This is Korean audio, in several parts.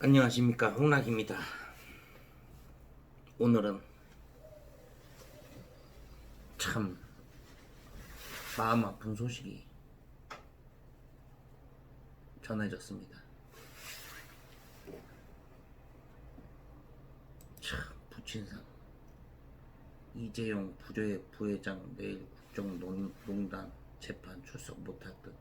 안녕하십니까 홍락입니다. 오늘은 참 마음 아픈 소식이 전해졌습니다. 참 부친상 이재용 부재 부회장 내일 국정농단 재판 출석 못할 듯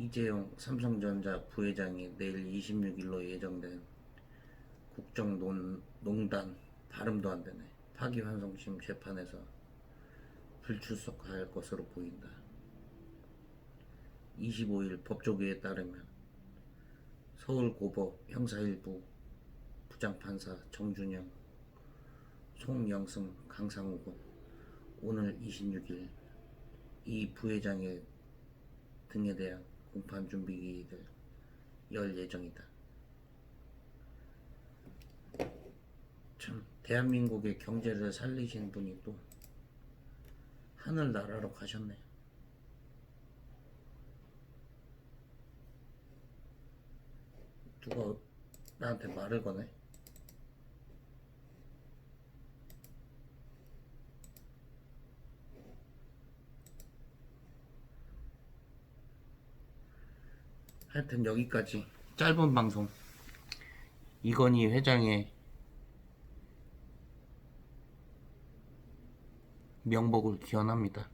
이재용 삼성전자 부회장이 내일 26일로 예정된 국정농단 발음도 안 되네 파기환송심 재판에서 불출석할 것으로 보인다. 25일 법조계에 따르면 서울고법 형사일부 부장판사 정준영, 송영승, 강상욱은 오늘 26일 이 부회장의 등에 대한 공판 준비 기일을 열 예정이다. 참 대한민국의 경제를 살리신 분이 또 하늘나라로 가셨네. 누가 나한테 말을 거네. 하여튼 여기까지 짧은 방송 이건희 회장의 명복을 기원합니다.